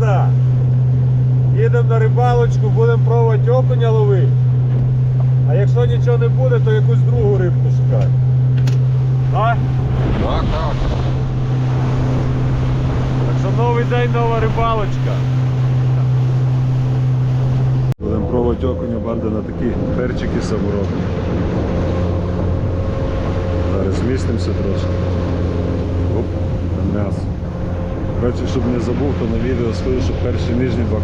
банда. Їдемо на рибалочку, будемо пробувати окуня ловити. А якщо нічого не буде, то якусь другу рибку шукати. Так? Так, так. Так що новий день, нова рибалочка. Будемо пробувати окуня банда на такі перчики саморобні. Зараз змістимося трошки. Оп, на м'ясо. Коротше, щоб не забув, то на відео скажу, що перші нижні два,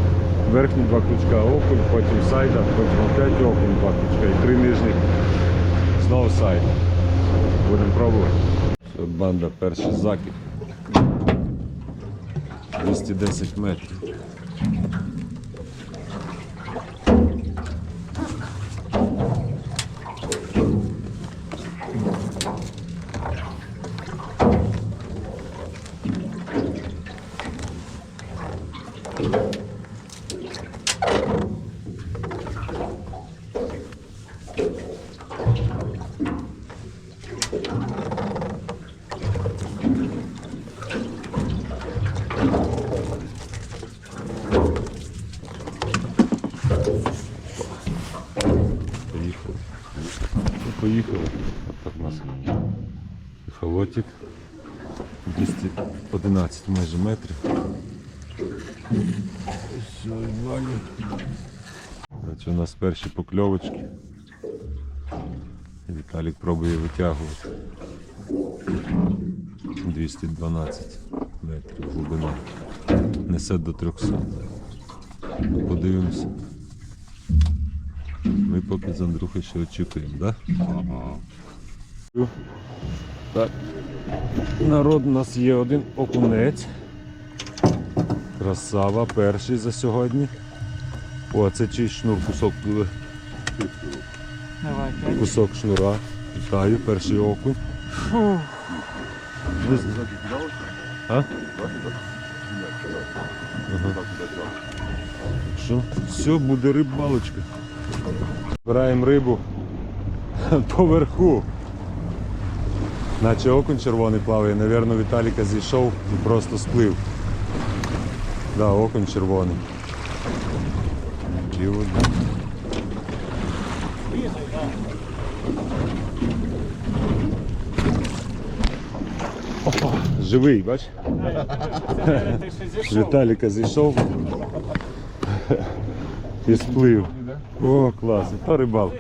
верхні два крючка окунь, потім сайда, потім опять окунь, два крючка і три нижні знову сайд. Будемо пробувати. Все, банда, перший закид. 210 метрів. Поїхали. Так у нас холотик. 211 майже метрів. Це у нас перші покльовочки. Віталік пробує витягувати. 212 метрів глибина. Несе до 300. Подивимося. Ми поки з Андрухою ще очікуємо? Да? Так. Народ, у нас є один окунець. Красава, перший за сьогодні. О, це чий шнур, кусок, е, Давай, кусок шнура. Вітаю, перший окунь. З- А? Ага. Що? Все, буде рибалочка. Збираємо рибу поверху. Наче окунь червоний плаває, Навірно, Віталіка зійшов і просто сплив. Да, окунь червоний. Да. Опа, живий, бач? Віталіка зійшов і сплив. О, клас, то рибалка.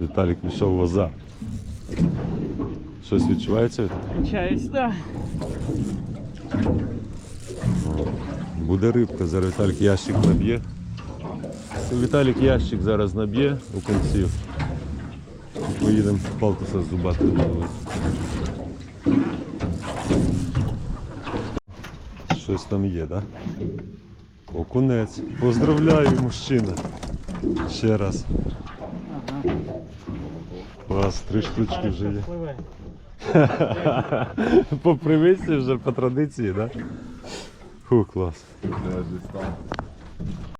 Віталік пішов в воза. Щось відчувається? Включаюсь, да. Буде рибка, зараз Віталік ящик наб'є. Віталік ящик зараз наб'є у кінці. Поїдемо палтуса зубати ловити. Щось там є, так? Да? Окунець. Поздравляю, мужчина. Ще раз. У вас три штучки вже є. По привичці вже по традиції, так? Да? Фу, клас.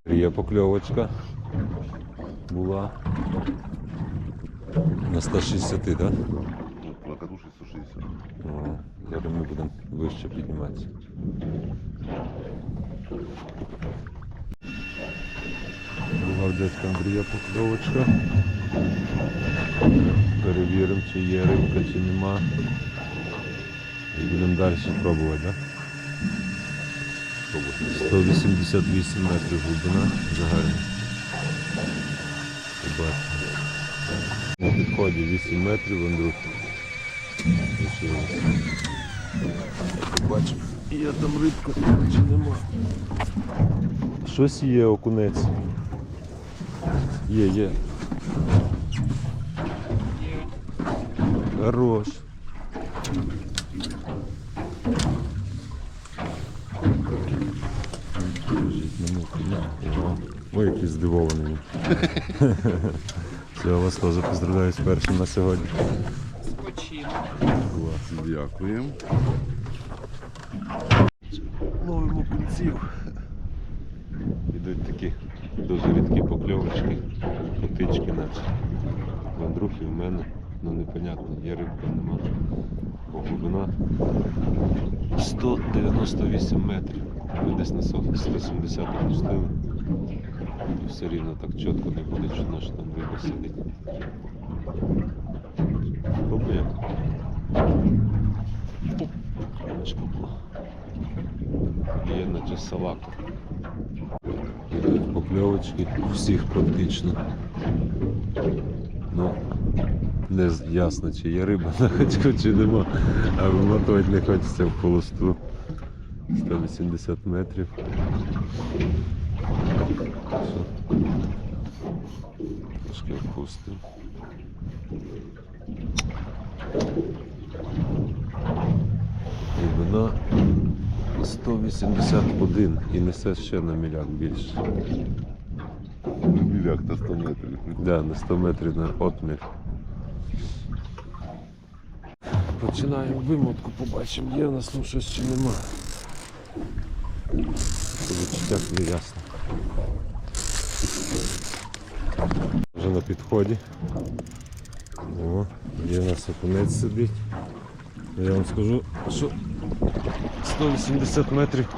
Є покльовочка. Була. На 160, так? Да? На катушці 160. О, Зараз ми будемо вище підніматися. Дядька Андрія покльовочка. Перевіримо, чи є рибка, чи нема. І будемо далі пробувати, так? Да? 188 метрів глибина загальна. На підході 8 метрів Андрюх. Побачимо. Є там рибка чи нема. Щось є окунець. Є, є. Хорош. Ой, який здивований. я вас теж поздравляю з першим на сьогодні. Спочинок. Клас. Дякуємо. Ловимо кінців. Ідуть такі дуже рідкі покльовочки, котички наче. В Андрухи в мене, ну непонятно, є рибка, нема. глибина 198 метрів. Ми десь на 170 опустили. І все рівно так чітко не буде чутно, що там риба сидить. Була. Є наче салака. Покльовочки всіх практично. Ну, не ясно, чи є риба на гачку, чи нема. А вимотувати не хочеться в холосту. 180 метрів. Трошки опустимо. Глибина 181 і несе ще на міляк більше. Ну, миляк на 100 метрів. Да, на 100 метрів на отмір. Починаємо вимотку, побачимо, є в нас ну щось чи нема. По відчуттях не ясно. Вже на підході. О, є в нас окунець сидить. Я вам скажу, що 180 метрів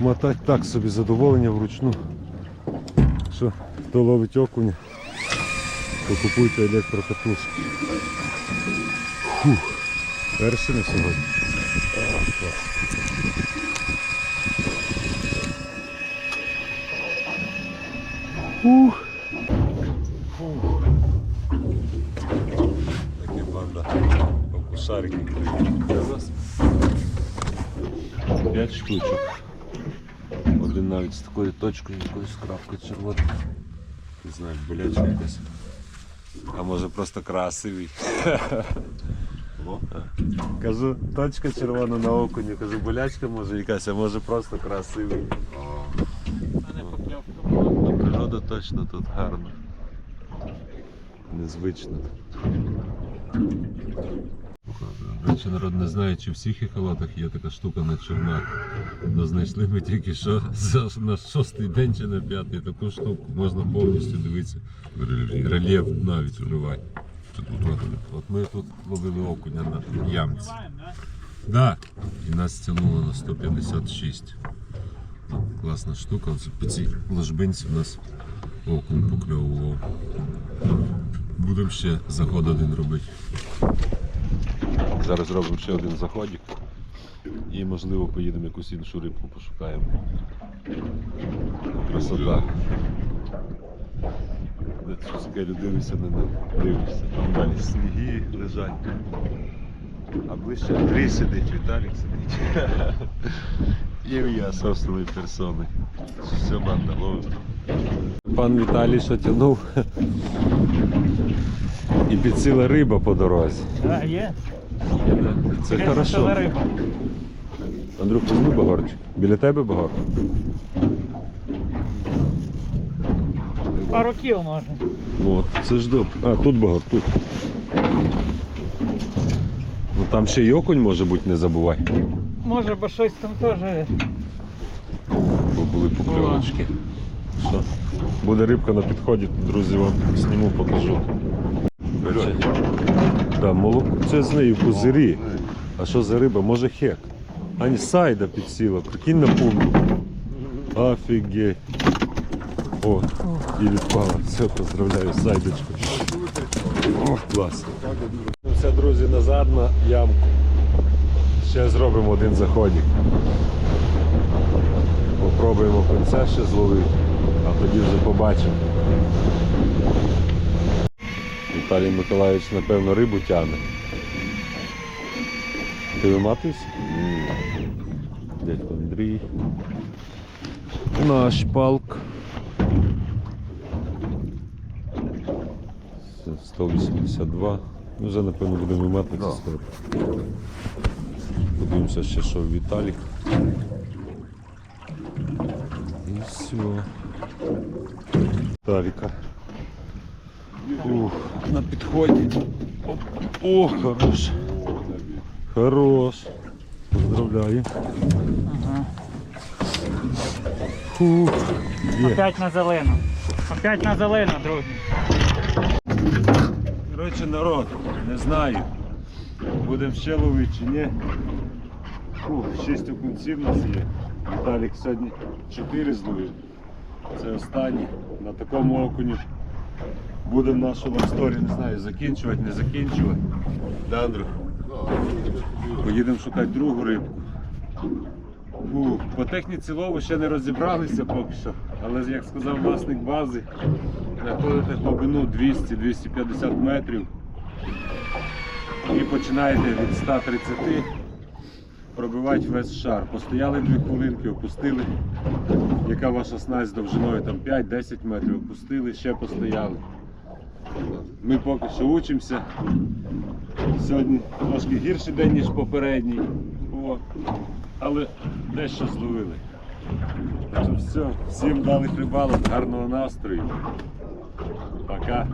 мотати так собі задоволення вручну. Що, хто ловить окуня, то купуйте електрокатушки. Фух, перший на сьогодні. Фух. Фух. Такі банда. Покусарики. 5 штучок. Один навіть з такою точкою, якоюсь крапкою червоною. Не знаю, болячка якась. А може просто красивий. Кажу, точка червона на окуні, кажу, болячка може якась, а може просто красивий. А природа точно тут гарна. Незвично. Речі, народ не знає, чи в всіх ехолотах є така штука на човнах. Ну, знайшли ми тільки що за, на шостий день чи на п'ятий таку штуку. Можна повністю дивитися. Рельєф навіть вливати. От, ми тут ловили окуня на ямці. Да? І нас тягнуло на 156. Ну, Класна штука. Оце по цій ложбинці у нас окунь покльовував. Будемо ще заход один робити. Зараз зробимо ще один заходик. І можливо поїдемо якусь іншу рибку пошукаємо. Красота. Щось дивишся на не дивишся. Там далі сніги лежать. А ближче Андрій сидить, Віталік сидить. І я собственної персони. Все банда ловить. Пан Віталій що тягнув. І підсіла риба по дорозі. Да, є. Це хорошо. Андрюх, візьми багорчик. Біля тебе багор. Пару кіл може. От, це ж добре. А, тут багор, тут. Ну там ще й окунь може бути, не забувай. Може, бо щось там теж. Бо були покльовочки. Що? Буде рибка на підході, друзі, вам зніму, покажу. Да, молоко. Це з нею пузирі. А що за риба? Може хек. Ані сайда підсіла, прикинь на пункту. Офігеть. О, і відпала. Все, поздравляю, з сайдочкою. О, клас. Все, друзі, назад на ямку. Ще зробимо один заходик. Попробуємо кінця ще зловити, а тоді вже побачимо. Віталій Миколаївич, напевно, рибу тягне. Ти виматуєшся? Дядько Андрій. Наш палк. 182. Ну, вже напевно будемо виматуватися скоро. Подивимося ще, що Віталік. І все. Віталіка. Ух, на підході. О, хорош. Хорош. Поздравляю. Ага. Фух. Опять на зелену. Опять на зелену, друзі. Коротше, народ, не знаю. Будемо ще ловити чи ні. Фух, 6 окунців у нас є. Віталік сьогодні 4 зловив. Це останній. На такому окуні будемо нашу лавсторі, не знаю, закінчувати, не закінчувати. Да, Андрюх? Поїдемо шукати другу рибку. Фу, по техніці лову ще не розібралися поки що, але як сказав власник бази, знаходите глибину 200-250 метрів і починаєте від 130 пробивати весь шар. Постояли 2 хвилинки, опустили. Яка ваша снасть з довжиною 5-10 метрів, опустили, ще постояли. Ми поки що учимося. Сьогодні трошки гірший день, ніж попередній. О, але дещо зловили. Все, всім дали рибалок, гарного настрою. Пока.